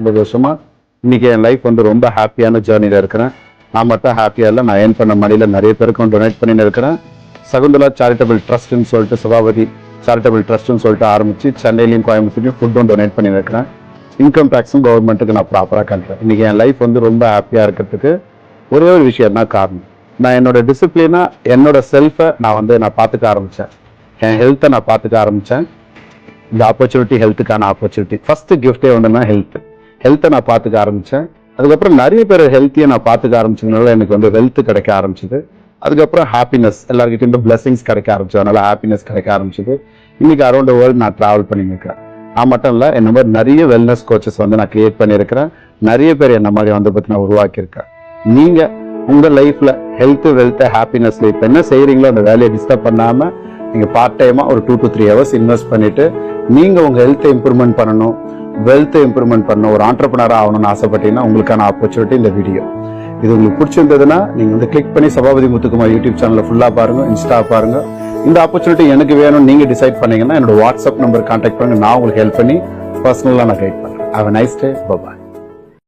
ஒன்பது வருஷமா இன்னைக்கு என் லைஃப் வந்து ரொம்ப ஹாப்பியான ஜேர்னியில் இருக்கிறேன். நான் மட்டும் ஹாப்பியாக இல்லை நான் ஏர்ன் பண்ண மணியில் நிறைய பேருக்கும் டொனேட் பண்ணின்னு இருக்கிறேன். சகுந்தலா சேரிட்டபிள் ட்ரஸ்ட்னு சொல்லிட்டு சபாபதி சேரிட்டபிள் ட்ரஸ்ட்னு சொல்லிட்டு ஆரம்பிச்சு சென்னையிலையும் கோயம்புத்தூர்லையும் ஃபுட்டும் டொனேட் பண்ணின்னு இருக்கிறேன். இன்கம் டேக்ஸும் கவர்மெண்ட்டுக்கு நான் ப்ராப்பராக கட்டுறேன் இன்னைக்கு என் லைஃப் வந்து ரொம்ப ஹாப்பியாக இருக்கிறதுக்கு ஒரே ஒரு விஷயம் தான் காரணம்? நான் என்னோட டிசிப்ளினாக என்னோட செல்ஃபை நான் வந்து நான் பார்த்துக்க ஆரம்பித்தேன் என் ஹெல்த்தை நான் பார்த்துக்க ஆரம்பித்தேன் இந்த ஆப்பர்ச்சுனிட்டி ஹெல்த்துக்கான ஆப்பர்ச்சுனிட்டி ஃபஸ்ட்டு கிஃப்டே ஒன்றுனா ஹெல்த் ஹெல்த்தை நான் பார்த்துக்க ஆரம்பித்தேன் அதுக்கப்புறம் நிறைய பேர் ஹெல்த்தியை நான் பார்த்துக்க ஆரம்பிச்சதுனால எனக்கு வந்து வெல்த் கிடைக்க ஆரம்பிச்சது. அதுக்கப்புறம் ஹாப்பினஸ் எல்லாருக்கிட்டையும் பிளெஸிங்ஸ் கிடைக்க ஆரம்பிச்சு அதனால ஹாப்பினஸ் கிடைக்க ஆரம்பிச்சது. இன்னைக்கு அரௌண்ட் வேர்ல்டு நான் ட்ராவல் பண்ணியிருக்கேன் இருக்கேன் நான் மட்டும் இல்லை என்ன மாதிரி நிறைய வெல்னஸ் கோச்சஸ் வந்து நான் கிரியேட் பண்ணியிருக்கிறேன் நிறைய பேர் என்ன மாதிரி வந்து பற்றி நான் உருவாக்கியிருக்கேன். நீங்கள் உங்கள் லைஃப்பில் ஹெல்த்து வெல்த்தை ஹாப்பினஸ்ல இப்போ என்ன செய்கிறீங்களோ அந்த வேலையை டிஸ்டர்ப் பண்ணாமல் நீங்கள் பார்ட் டைமாக ஒரு two to three hours invest பண்ணிவிட்டு நீங்கள் உங்கள் ஹெல்த்தை இம்ப்ரூவ்மெண்ட் பண்ணணும். வெல்த்தை இம்ப்ரூவ்மெண்ட் பண்ண ஒரு ஆண்டர்பனராக ஆகணும்னு ஆசைப்பட்டீங்கன்னா உங்களுக்கான ஆப்பர்ச்சுனிட்டி இந்த வீடியோ இது உங்களுக்கு பிடிச்சிருந்ததுன்னா நீங்க வந்து கிளிக் பண்ணி சபாபதி முத்துக்குமார் யூடியூப் சேனலில் ஃபுல்லா பாருங்க இன்ஸ்டா பாருங்க. இந்த ஆப்பர்ச்சுனிட்டி எனக்கு வேணும் நீங்க டிசைட் பண்ணீங்கன்னா என்னோட வாட்ஸ்அப் நம்பர் கான்டாக்ட் பண்ணுங்க. நான் உங்களுக்கு ஹெல்ப் பண்ணி பர்சனலாக நான் கைட் பண்ணுறேன் ஹவ் நைஸ் டே பாய்